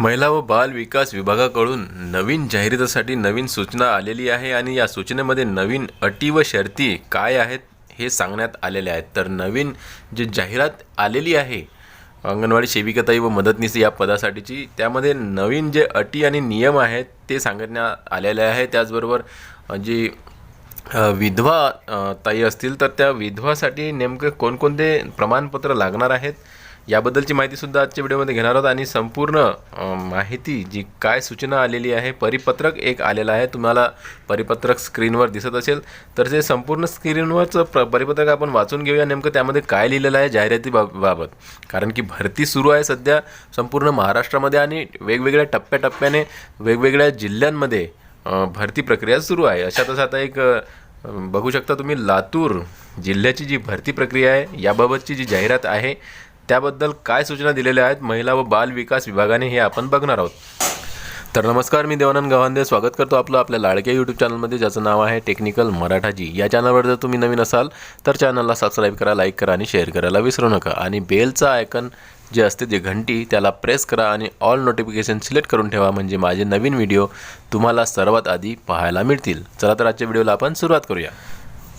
महिला व बाल विकास विभागाकडून नवीन जाहिरातीसाठी नवीन सूचना आलेली आहे आणि या सूचनेमध्ये नवीन अटी व शर्ती काय आहेत हे सांगण्यात आलेले आहेत. तर नवीन जे जाहिरात आलेली आहे अंगणवाडी सेविकाताई व मदतनीस या पदासाठीची त्यामध्ये नवीन जे अटी आणि नियम आहेत ते सांगण्यात आलेले आहे त्याचबरोबर जी विधवा ताई असतील तर त्या विधवासाठी नेमकं कोणकोणते प्रमाणपत्र लागणार आहेत? याबद्दलची माहितीसुद्धा आजच्या व्हिडिओमध्ये घेणार आहोत आणि संपूर्ण माहिती जी काय सूचना आलेली आहे परिपत्रक एक आलेलं आहे. तुम्हाला परिपत्रक स्क्रीनवर दिसत असेल. तर ते संपूर्ण स्क्रीनवरचं प्र परिपत्रक आपण वाचून घेऊया. नेमकं त्यामध्ये काय लिहिलेलं आहे जाहिराती बाब बाबत. कारण की भरती सुरू आहे सध्या संपूर्ण महाराष्ट्रामध्ये आणि वेगवेगळ्या टप्प्याटप्प्याने वेगवेगळ्या जिल्ह्यांमध्ये भरती प्रक्रिया सुरू आहे. अशातच आता एक बघू शकता तुम्ही लातूर जिल्ह्याची जी भरती प्रक्रिया आहे याबाबतची जी जाहिरात आहे त्याबद्दल काय सूचना दिलेल्या आहेत महिला व बाल विकास विभागाने हे आपण बघणार आहोत. तर नमस्कार मी देवानंद गव्हांदे. स्वागत करतो आपलं आपल्या लाडक्या यूट्यूब चॅनलमध्ये ज्याचं नाव आहे टेक्निकल मराठाजी. या चॅनलवर जर तुम्ही नवीन असाल तर चॅनलला सबस्क्राईब करा लाईक करा आणि शेअर करायला विसरू नका. आणि बेलचं आयकन जे असते जे घंटी त्याला प्रेस करा आणि ऑल नोटिफिकेशन सिलेक्ट करून ठेवा म्हणजे माझे नवीन व्हिडिओ तुम्हाला सर्वात आधी पाहायला मिळतील. चला तर आजच्या व्हिडिओला आपण सुरुवात करूया.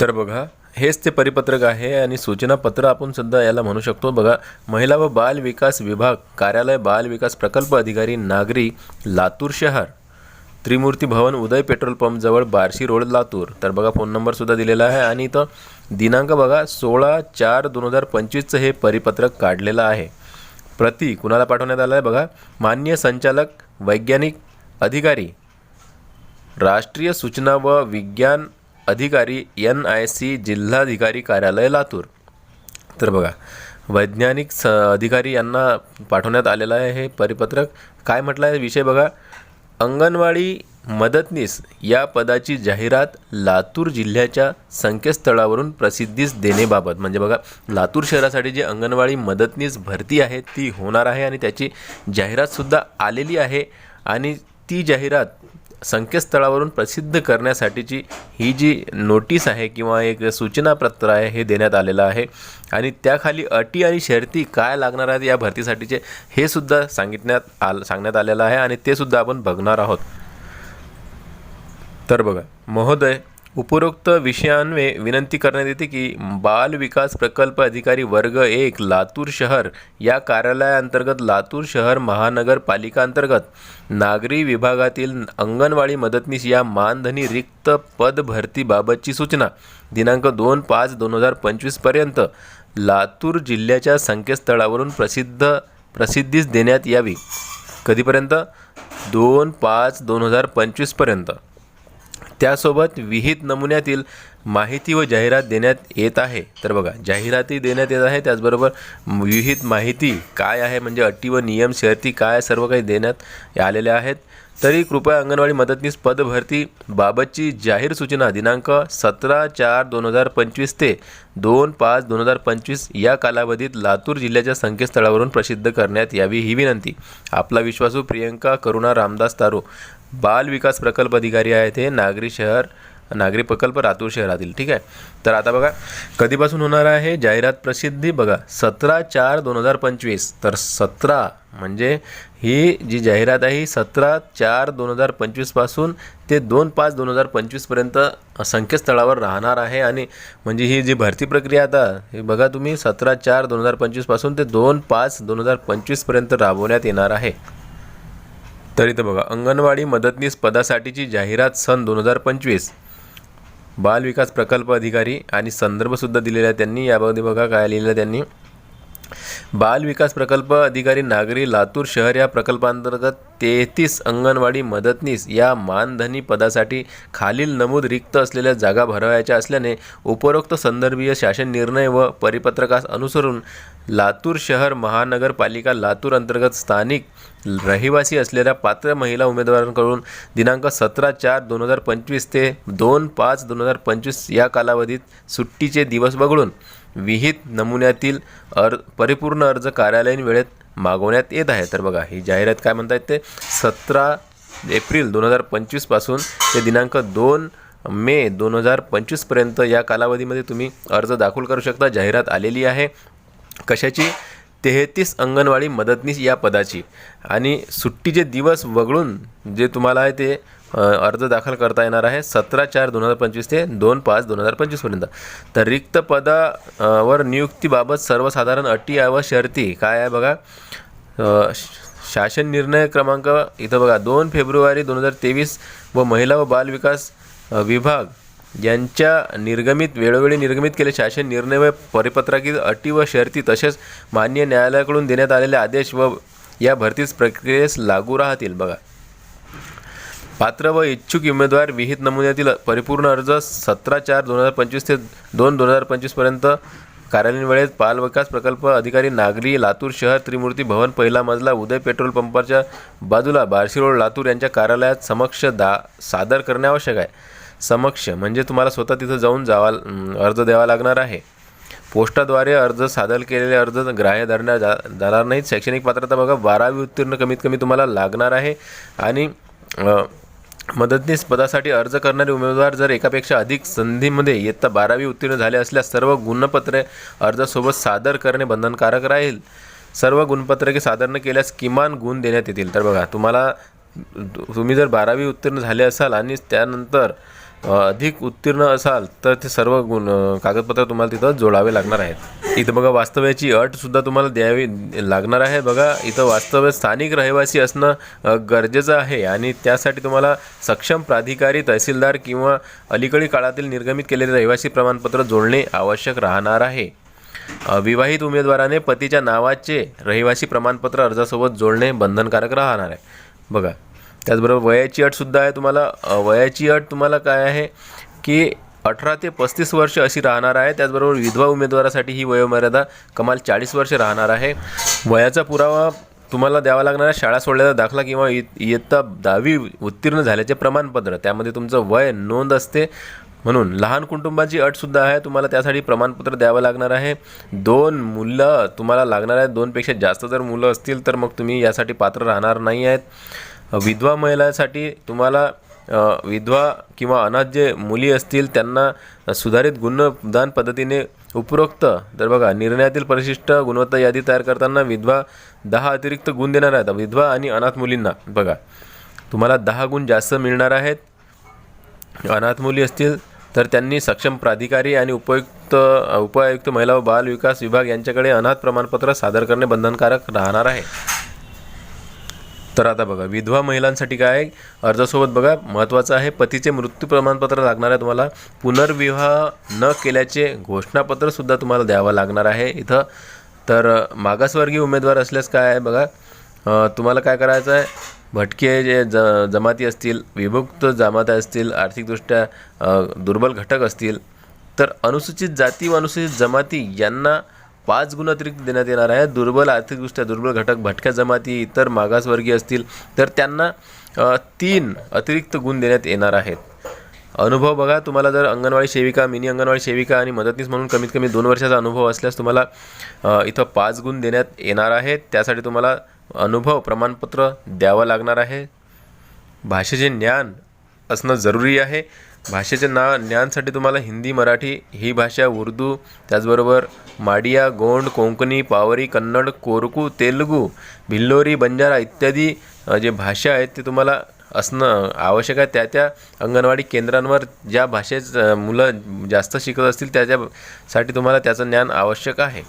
तर बघा हेच ते परिपत्रक आहे आणि सूचनापत्र आपण सुद्धा याला म्हणू शकतो. बघा महिला व बाल विकास विभाग कार्यालय बाल विकास प्रकल्प अधिकारी नागरी लातूर शहर. त्रिमूर्ती भवन उदय पेट्रोल पंप जवळ बार्शी रोड लातूर. तर बघा फोन नंबरसुद्धा दिलेला आहे आणि इथं दिनांक बघा सोळा चार दोन हजार पंचवीसचं हे परिपत्रक काढलेलं आहे. प्रति कुणाला पाठवण्यात आलं आहे? बघा मान्य संचालक वैज्ञानिक अधिकारी. राष्ट्रीय सूचना व विज्ञान अधिकारी एन आय सी जिल्हाधिकारी कार्यालय लातूर. तर बघा वैज्ञानिक स अधिकारी यांना पाठवण्यात आलेलं आहे हे परिपत्रक. काय म्हटलं आहे? विषय बघा. अंगणवाडी मदतनीस या पदाची जाहिरात लातूर जिल्ह्याच्या संकेतस्थळावरून प्रसिद्धीस देणेबाबत. म्हणजे बघा लातूर शहरासाठी जी अंगणवाडी मदतनीस भरती आहे ती होणार आहे आणि त्याची जाहिरातसुद्धा आलेली आहे. आणि ती जाहिरात संकेतस्थळावरून प्रसिद्ध करण्यासाठीची ही जी नोटीस आहे किंवा एक सूचनापत्र आहे हे देण्यात आलेलं आहे. आणि त्याखाली अटी आणि शर्ती काय लागणार आहेत या भरतीसाठीचे हे सुद्धा सांगितण्यात आल सांगण्यात आलेलं आहे आणि ते सुद्धा आपण बघणार आहोत. तर बघा महोदय उपरोक्त विषयान्वये विनंती करण्यात येते की बाल विकास प्रकल्प अधिकारी वर्ग एक लातूर शहर या कार्यालयाअंतर्गत लातूर शहर महानगरपालिका अंतर्गत नागरी विभागातील अंगणवाडी मदतनीस या मानधनी रिक्त पद भरतीबाबतची सूचना दिनांक दोन पाच दोन हजार पंचवीसपर्यंत लातूर जिल्ह्याच्या संकेतस्थळावरून प्रसिद्ध प्रसिद्धीस देण्यात यावी. कधीपर्यंत? दोन पाच दोन हजार पंचवीसपर्यंत त्यासोबत विहित नमुन्यातील माहिती व जाहिरात देण्यात येत आहे. तर बघा जाहिराती देण्यात येत आहे. त्याचबरोबर विहित माहिती काय आहे? म्हणजे अटी व नियम शर्ती काय सर्व काही देण्यात आलेल्या आहेत. तरी कृपया अंगणवाडी मदतनीस पदभरती बाबतची जाहीर सूचना दिनांक सतरा चार दोन हजार पंचवीस ते दोन पाच दोन हजार पंचवीस या कालावधीत लातूर जिल्ह्याच्या संकेतस्थळावरून प्रसिद्ध करण्यात यावी ही विनंती. आपला विश्वासू प्रियंका करुणा रामदास तारो बाल विकास प्रकल्प अधिकारी आहेत हे नागरी शहर नागरी प्रकल्प लातूर शहरातील. ठीक आहे? तर आता बघा कधीपासून होणार आहे जाहिरात प्रसिद्धी? बघा सतरा चार दोन हजार पंचवीस. तर सतरा म्हणजे ही जी जाहिरात आहे ही सतरा चार दोन हजार पंचवीसपासून ते दोन पाच दोन हजार पंचवीसपर्यंत संकेतस्थळावर राहणार आहे. आणि म्हणजे ही जी भरती प्रक्रिया आता हे बघा तुम्ही सतरा चार दोन हजार पंचवीसपासून ते दोन पाच दोन हजार पंचवीसपर्यंत राबवण्यात येणार आहे. तर इथं बघा अंगणवाडी मदतनीस पदासाठीची जाहिरात सन दोन हजार पंचवीस. बाल विकास प्रकल्प अधिकारी आणि संदर्भसुद्धा दिलेला आहे त्यांनी याबाबत बघा काय लिहिलं त्यांनी. बाल विकास प्रकल्प अधिकारी नागरी लातूर शहर या प्रकल्पांतर्गत तेहतीस अंगणवाडी मदतनीस या मानधनी पदासाठी खालील नमूद रिक्त असलेल्या जागा भरवायच्या असल्याने उपरोक्त संदर्भीय शासन निर्णय व परिपत्रकास अनुसरून लातूर शहर महानगरपालिका लातूर अंतर्गत स्थानिक रहिवासी असलेल्या पात्र महिला उमेदवारांकडून दिनांक सतरा चार दोन हजार पंचवीस ते दोन पाच दोन हजार पंचवीस या कालावधीत सुट्टीचे दिवस वगळून विहित नमुन्यातील अर् परिपूर्ण अर्ज कार्यालयीन वेळेत मागवण्यात येत आहे. तर बघा ही जाहिरात काय म्हणतायत ते? सतरा एप्रिल दोन हजार पंचवीसपासून ते दिनांक दोन मे दोन हजार पंचवीसपर्यंत या कालावधीमध्ये तुम्ही अर्ज दाखल करू शकता. जाहिरात आलेली आहे. कशाची? तेहतीस अंगणवाडी मदतनीस या पदाची. आणि सुट्टीचे दिवस वगळून जे तुम्हाला आहे ते अर्ज दाखल करता येणार आहे सतरा चार दोन हजार पंचवीस ते दोन पाच दोन हजार पंचवीसपर्यंत तर रिक्त पदा वर नियुक्तीबाबत सर्वसाधारण अटी व शर्ती. काय आहे बघा? श- शासन निर्णय क्रमांक इथं बघा दोन फेब्रुवारी दोन हजार तेवीस व महिला व बालविकास विकास विभाग यांच्या निर्गमित वेळोवेळी निर्गमित केले शासन निर्णय व परिपत्रकीत अटी व शर्ती तसेच मान्य न्यायालयाकडून देण्यात आलेले आदेश व या भरतीस प्रक्रियेस लागू राहतील बघा. पात्र व इच्छुक उमेदवार विहित नमुन्यातील परिपूर्ण अर्ज सतरा चार दोन हजार पंचवीस ते दोन दोन हजार पंचवीसपर्यंत कार्यालयीन वेळेत बालविकास प्रकल्प अधिकारी नागरी लातूर शहर त्रिमूर्ती भवन पहिला मजला उदय पेट्रोल पंपाच्या बाजूला बार्शी रोड लातूर यांच्या कार्यालयात समक्ष दा सादर करणे आवश्यक आहे. समक्ष म्हणजे तुम्हाला स्वतः तिथं जाऊन जावा अर्ज द्यावा लागणार आहे. पोस्टाद्वारे अर्ज सादर केलेले अर्ज ग्राह्य धरण्यात जा जाणार नाहीत. शैक्षणिक पात्रता बघा बारावी उत्तीर्ण कमीत कमी तुम्हाला लागणार आहे. आणि मदतनीस पदासाठी अर्ज करणारे उमेदवार जर एकापेक्षा अधिक संधीमध्ये इयत्ता बारावी उत्तीर्ण झाले असल्यास सर्व गुणपत्रे अर्जासोबत सादर करणे बंधनकारक राहील. सर्व गुणपत्रके सादर न केल्यास किमान गुण देण्यात येतील. तर बघा तुम्हाला तुम्ही जर बारावी उत्तीर्ण झाले असाल आणि त्यानंतर अधिक उत्तीर्ण असाल तर ते सर्व गुण कागदपत्र तुम्हाला तिथं जोडावे लागणार आहेत. इथं बघा वास्तव्याची अटसुद्धा तुम्हाला द्यावी लागणार आहे. बघा इथं वास्तव्य स्थानिक रहिवासी असणं गरजेचं आहे आणि त्यासाठी तुम्हाला सक्षम प्राधिकारी तहसीलदार किंवा अलीकडील काळातील निर्गमित केलेले रहिवासी प्रमाणपत्र जोडणे आवश्यक राहणार आहे. विवाहित उमेदवाराने पतीच्या नावाचे रहिवासी प्रमाणपत्र अर्जासोबत जोडणे बंधनकारक राहणार आहे. बघा त्याचबरोबर वयाची अटसुद्धा आहे तुम्हाला. वयाची अट तुम्हाला काय आहे की अठरा ते पस्तीस वर्ष अशी राहणार आहे. त्याचबरोबर विधवा उमेदवारासाठी ही वयोमर्यादा कमाल चाळीस वर्ष राहणार आहे. वयाचा पुरावा तुम्हाला द्यावा लागणार आहे. शाळा सोडल्याचा दाखला किंवा इ इयत्ता दहावी उत्तीर्ण झाल्याचे प्रमाणपत्र. त्यामध्ये तुमचं वय नोंद असते. म्हणून लहान कुटुंबाची अटसुद्धा आहे. तुम्हाला त्यासाठी प्रमाणपत्र द्यावं लागणार आहे. दोन मुलं तुम्हाला लागणार आहेत दोनपेक्षा जास्त जर मुलं असतील तर मग तुम्ही यासाठी पात्र राहणार नाही आहेत. विधवा महिलांसाठी तुम्हाला विधवा किंवा अनाथ जे मुली असतील त्यांना सुधारित गुणदान पद्धतीने उपरोक्त तर बघा निर्णयातील परिशिष्ट गुणवत्ता यादी तयार करताना विधवा दहा अतिरिक्त गुण देणार आहेत. विधवा आणि अनाथ मुलींना बघा. तुम्हाला दहा गुण जास्त मिळणार आहेत. अनाथ मुली असतील तर त्यांनी सक्षम प्राधिकारी आणि उपयुक्त उपायुक्त महिला व बाल विकास विभाग यांच्याकडे अनाथ प्रमाणपत्र सादर करणे बंधनकारक राहणार आहे. तर आता बघा विधवा महिलांसाठी काय अर्जासोबत बघा महत्त्वाचं आहे पतीचे मृत्यू प्रमाणपत्र लागणार आहे तुम्हाला. पुनर्विवाह न केल्याचे घोषणापत्रसुद्धा तुम्हाला द्यावं लागणार आहे इथं. तर मागासवर्गीय उमेदवार असल्यास काय आहे बघा तुम्हाला काय करायचं आहे? भटके जे ज जमाती असतील विभक्त जमाती असतील आर्थिकदृष्ट्या दुर्बल घटक असतील तर अनुसूचित जाती व अनुसूचित जमाती यांना पाच गुण अतिरिक्त देण्यात येणार आहे. दुर्बल आर्थिकदृष्ट्या दुर्बल घटक भटक्या जमाती इतर मागासवर्गीय असतील तर त्यांना तीन अतिरिक्त गुण देण्यात येणार आहेत. अनुभव बघा तुम्हाला जर अंगणवाडी सेविका मिनी अंगणवाडी सेविका आणि मदतनीस म्हणून कमीत कमी दोन वर्षाचा अनुभव असल्यास तुम्हाला इथं पाच गुण देण्यात येणार आहेत. त्यासाठी तुम्हाला अनुभव प्रमाणपत्र द्यावं लागणार आहे. भाषेचे ज्ञान असणं जरुरी आहे. भाषेचे ना ज्ञानसाठी तुम्हाला हिंदी मराठी ही भाषा उर्दू त्याचबरोबर माडिया गोंड कोंकणी पावरी कन्नड कोरकू तेलुगू भिल्लोरी बंजारा इत्यादी जे भाषा आहेत ते तुम्हाला असणं आवश्यक आहे. त्या त्या अंगणवाडी केंद्रांवर ज्या भाषेत मुलं जास्त शिकत असतील त्याच्यासाठी तुम्हाला त्याचं ज्ञान आवश्यक आहे.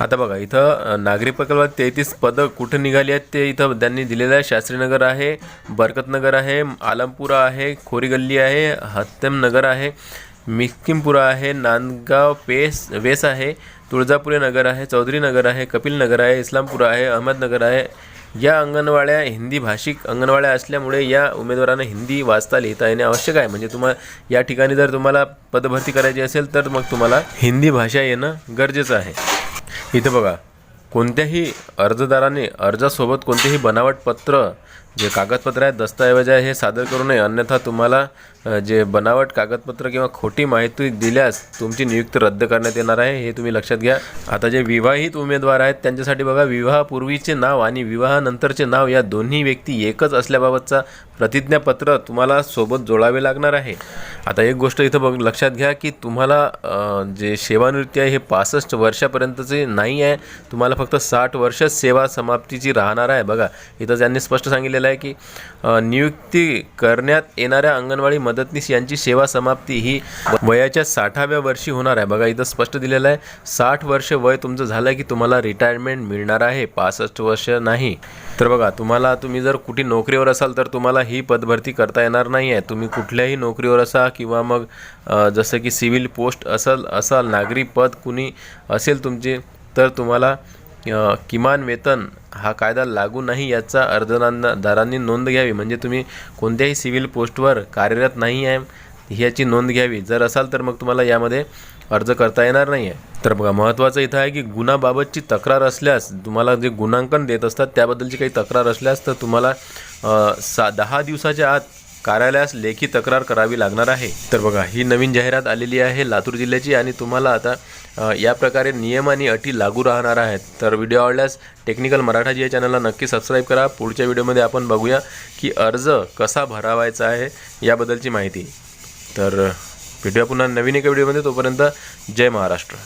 आता बघा इथं नागरी प्रकल्पात तेहतीस पदं कुठं निघाली आहेत ते इथं त्यांनी दिलेलं आहे. शास्त्रीनगर आहे बरकतनगर आहे आलमपुरा आहे खोरीगल्ली आहे हत्यमनगर आहे मिस्किमपुरा आहे नांदगाव पेस वेस आहे तुळजापुरे नगर आहे चौधरी नगर आहे कपिल नगर आहे इस्लामपुरा आहे अहमदनगर आहे. या अंगणवाड्या हिंदी भाषिक अंगणवाड्या असल्यामुळे या उमेदवारांना हिंदी वाचता लिहिता येणे आवश्यक आहे. म्हणजे तुम्हाला या ठिकाणी जर तुम्हाला पदभरती करायची असेल तर मग तुम्हाला हिंदी भाषा येणं गरजेचं आहे. इथं बघा कोणत्याही अर्जदाराने अर्जासोबत कोणतेही बनावट पत्र जे कागदपत्र आहेत दस्तऐवज आहे हे सादर करू नये. अन्यथा तुम्हाला जे बनावट कागदपत्र किंवा खोटी माहिती दिल्यास तुमची नियुक्ती रद्द करण्यात येणार आहे. हे तुम्ही लक्षात घ्या. आता जे विवाहित उमेदवार आहेत त्यांच्यासाठी बघा विवाहापूर्वीचे नाव आणि विवाहानंतरचे नाव या दोन्ही व्यक्ती एकच असल्याबाबतचा प्रतिज्ञापत्र तुम्हाला सोबत जोडावे लागणार आहे. आता एक गोष्ट इथं बघ लक्षात घ्या की तुम्हाला जे सेवानिवृत्ती आहे हे पासष्ट वर्षापर्यंतचे नाही आहे. तुम्हाला फक्त साठ वर्षच सेवा समाप्तीची राहणार आहे. बघा इथं त्यांनी स्पष्ट सांगितलेलं आहे की नियुक्ती करण्यात येणाऱ्या अंगणवाडी मदतनीस यांची सेवा समाप्ती ही वयाच्या साठाव्या वर्षी होणार आहे. बघा इथं स्पष्ट दिलेलं आहे. साठ वर्ष वय तुमचं झालं की तुम्हाला रिटायरमेंट मिळणार आहे. पासष्ट वर्ष नाही. तर बघा तुम्हाला तुम्ही जर कुठे नोकरीवर असाल तर तुम्हाला ही पदभरती करता येणार नाही आहे. तुम्ही कुठल्याही नोकरीवर असा किंवा मग जसं की सिव्हिल पोस्ट असल असाल नागरी पद कुणी असेल तुमचे तर तुम्हाला किमान वेतन हा कायदा लागू नाही याचा अर्जदारांनी नोंद घ्यावी. म्हणजे तुम्ही कोणत्याही सिव्हिल पोस्टवर कार्यरत नाही आहे ह्याची नोंद घ्यावी. जर असाल तर मग तुम्हाला यामध्ये अर्ज करता येणार नाही आहे तर बघा महत्त्वाचं इथं आहे की गुन्हाबाबतची तक्रार असल्यास तुम्हाला जे गुणांकन देत असतात त्याबद्दलची काही तक्रार असल्यास तर तुम्हाला सा दहा दिवसाच्या आत कार्यालयास लेखी तक्रार करावी लागणार आहे. तर बघा ही नवीन जाहिरात आलेली आहे लातूर जिल्ह्याची आणि तुम्हाला आता या प्रकारे नियम आणि अटी लागू राहणार आहेत. तर व्हिडिओ आवडल्यास टेक्निकल मराठाजी या चॅनलला नक्की सबस्क्राईब करा. पुढच्या व्हिडिओमध्ये आपण बघूया की अर्ज कसा भरावायचा आहे याबद्दलची माहिती. तर भेटूया पुन्हा नवीन एका व्हिडिओमध्ये. तोपर्यंत जय महाराष्ट्र.